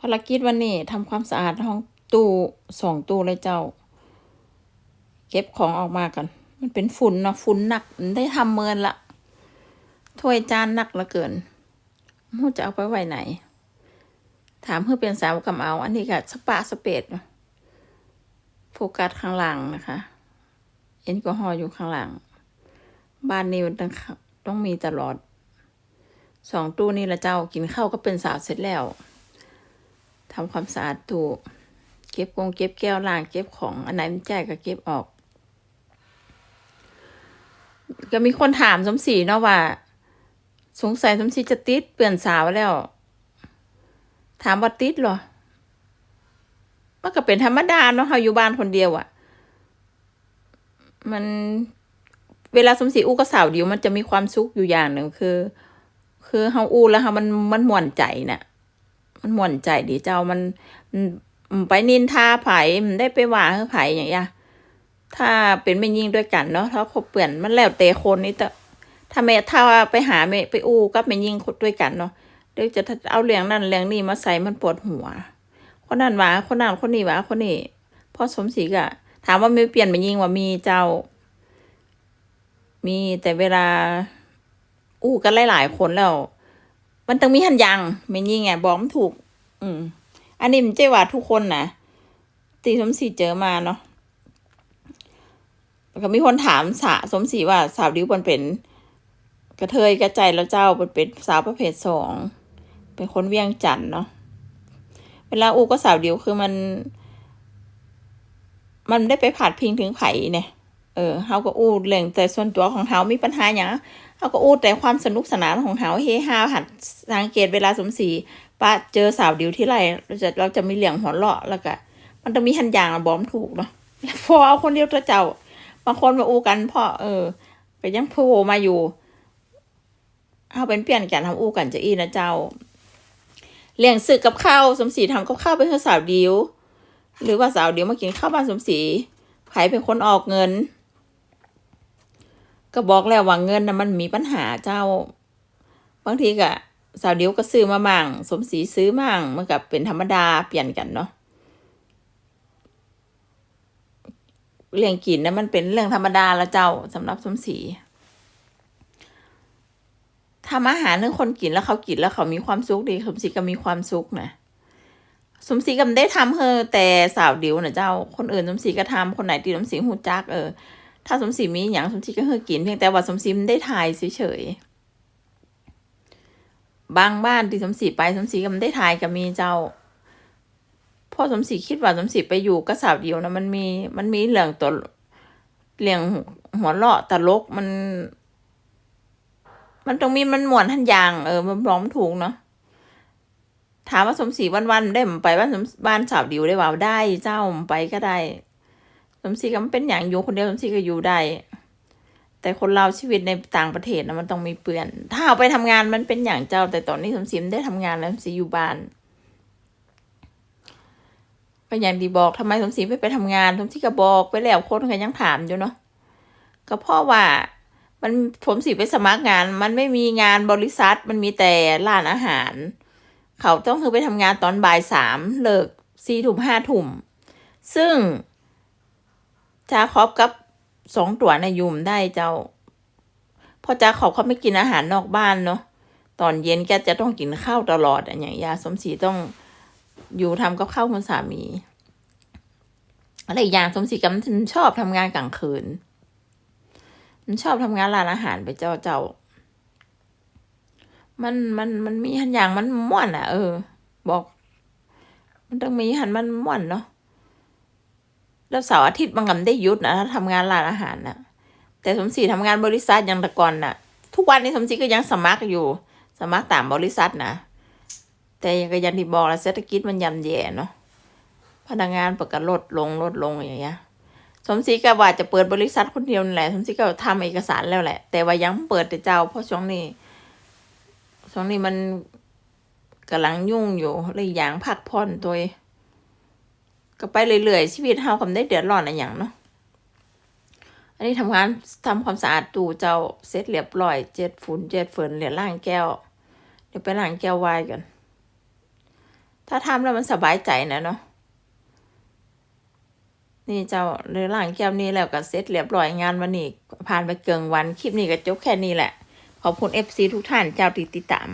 ภารกิจวันนี้ทำความสะอาดห้องตู้สองตู้เลยเจ้า เก็บของออกมากัน มันเป็นฝุ่นเนาะฝุ่นหนักได้ทำเมินละถ้วยจานหนักเหลือเกินมูจะเอาไปไว้ไหน ถามเพื่อเป็นสาวกำเอา อันนี้ก็สปาสเปดโฟกัสข้างหลังนะคะเอ็นก็ฮอล์อยู่ข้างหลัง บ้านนี้มันต้องต้องมีตลอด สองตู้นี่ละเจ้ากินข้าวก็เป็นสาวเสร็จแล้ว ทำความสะอาดตู้เก็บกงเก็บแก้วล้างเก็บของอันไหนมันแจกก็เก็บออก ก็มีคนถามสมศรีเนาะว่า สงสัยสมศรีจะติดเปลี่ยนสาวแล้ว ถามว่าติดหรอมันก็เป็นธรรมดาเนาะเฮาอยู่บ้านคนเดียวอะ่ะ มันเวลาสมศรีอู้กับสาวเดียวมันจะมีความสุขอยู่อย่างหนึ่งคือ คือเฮาอู้แล้วเฮามันมันม่วนใจน่ะ มันหม่วนใจดีเจ้ามันมันไปนินทาไผ่มันได้ไปว่าเฮอไผ่อย่างเงี้ยถ้าเป็นไม่ยิงด้วยกันเนาะถ้าคบเปื่อนมันแล้วแต่คนนี่แต่ถ้าแม่ถ้าไปหาแม่ไปอู้กับแม่ยิงด้วยกันเนาะเดี๋ยวจะเอาเรื่องนั้นเรื่องนี้มาใส่มันปวดหัว คนนั้นว่าคนนั้นคนนี้ว่าคนนี้พ่อสมศรีก็ถามว่ามีเปลี่ยนแม่ยิงว่ามีเจ้า มีแต่เวลาอู้กันหลายๆคนแล้ว มันต้องมีหันยังไม่ยิงไงบอกมันถูก อืม อันนี้มันเจ๊ว่าทุกคนนะตีสมศรีเจอมาเนาะก็มีคนถามสาสมศรีว่าสาวดิวมันเป็น กระเทยกระใจแล้วเจ้ามันเป็นสาวประเภทสองเป็นคนเวียงจันทน์เนาะเวลาอูก็สาวดิวคือมัน มันได้ไปผาดพิงถึงไผ่เนี่ยเออเฮาก็อู้เรื่องแต่ส่วนตัวของเฮามีปัญหาอย่าง เฮาก็อู้แต่ความสนุกสนานของเฮาเฮฮาหัดสังเกตเวลาสมศรีป้าเจอสาวดิวที่ไรเราจะเราจะมีเหลี่ยงหัวเราะแล้วก็มันต้องมีหันอย่างอะบอมถูกเนาะแล้วพอเอาคนเดียวตัวเจ้า บางคนมาอู้กันพ่อเออก็ยังโผล่มาอยู่เอาเป็นเปลี่ยนกันทำอู้กันจะอีนะเจ้าเลี้ยงสึกกับข้าวสมศรีทำกับข้าวไปให้สาวดิวหรือว่าสาวดิวมากินข้าวบ้านสมศรีใครเป็นคนออกเงิน ก็บอกแล้วว่าเงินนะมันมีปัญหาเจ้า บางทีก็สาวเดียวก็ซื้อมามั่ง สมศรีซื้อมั่งมันกับเป็นธรรมดาเปลี่ยนกันเนาะเรื่องกินนะมันเป็นเรื่องธรรมดาละเจ้าสำหรับสมศรีทำอาหารเรื่องคนกินแล้วเขากินแล้วเขามีความสุขดีสมศรีก็มีความสุขนะสมศรีก็ได้ทำเฮอแต่สาวเดียวนะเจ้า คนอื่นสมศรีก็ทำคนไหนตีสมศรีหูจักเออ ถ้าสมศรีมีอย่างสมศรีก็เฮอกินเพียงแต่ว่าสมศรีมันได้ทายเฉยๆบางบ้านที่สมศรีไปสมศรีก็มันได้ทายก็มีเจ้าพ่อสมศรีคิดว่าสมศรีไปอยู่ก็สาวเดียวนะมันมีมันมีเรื่องตัวเรื่องหัวเราะตลกมัน มันต้องมีมันหมวนทันยางเออมันร้องถูกเนาะถามว่าสมศรีวันๆได้ไปบ้านสมบ้านสาวดิวได้ว่าได้เจ้าไปก็ได้ สมศรีก็มันเป็นอย่างอยู่คนเดียวสมศรีก็อยู่ได้แต่คนเราชีวิตในต่างประเทศนะมันต้องมีเปื่อนถ้าเอาไปทำงานมันเป็นอย่างเจ้า แต่ตอนนี้สมศรีได้ทำงานแล้วสมศรีอยู่บ้านก็อย่างดีบอกทำไมสมศรีไม่ไปทำงานสมศรีก็บอกไปแล้วคนก็ยังถามอยู่เนาะก็เพราะว่ามันผมสีไปสมัครงาน มันไม่มีงานบริษัท มันมีแต่ร้านอาหาร เขาต้องคือไปทำงานตอนบ่ายสามเลิกสี่ถุ่มห้าถุ่มซึ่ง จาครอบกับสองตัวนะยุมได้เจ้าพอจาขอบเขาไม่กินอาหารนอกบ้านเนาะตอนเย็นแกจะต้องกินข้าวตลอดอย่างยาสมศรีต้องอยู่ทำกับข้าวคุณสามีอะไรอย่างสมศรีกับมันชอบทำงานกลางคืน มันชอบทำงานร้านอาหารไปเจ้าเจ้า มันมันมันมีหันอย่างมันม่วนอะ เออ บอก มันต้องมีหันมันม่วนเนาะ แล้วเสาร์อาทิตย์บางกันได้ยุดนะถ้าทำงานร้านอาหารนะแต่สมศรีทำงานบริษัทอย่างต่ก่อนน่ะ ทุกวันนี้สมศรีก็ยังสมัครอยู่ สมัครตามบริษัทนะแต่ก็ยังที่บอกแล้วเศรษฐกิจมันย่ำแย่เนาะพนักงานประกันลดลงลดลงอย่างเงี้ยสมศรีก็ว่าจะเปิดบริษัทคนเดียวนั่นแหละ สมศรีก็ทำเอกสารแล้วแหละ แต่ว่ายังเปิดแต่เจ้าเพราะช่วงนี้ช่วงนี้มันกำลังยุ่งอยู่เลยอย่างพักผ่อนตัว ก็ไปเรื่อยๆชีวิตเฮาคำได้เดือดร้อนอะไรอย่างเนาะอันนี้ทำงานทำความสะอาดตู้เจ้าเสร็จเรียบร้อยเจ็ดฝุ่นเจ็ดฝนเหลือล่างแก้ว เดี๋ยวไปล้างแก้ววายกันถ้าทำแล้วมันสบายใจนะเนาะนี่เจ้าเรือล่างแก้วนี้แล้วก็เสร็จเรียบร้อยงานวันนี้ผ่านไปเกิงวันคลิปนี้ก็จบแค่นี้แหละ ขอบคุณเอฟซีทุกท่านเจ้าติดติดตาม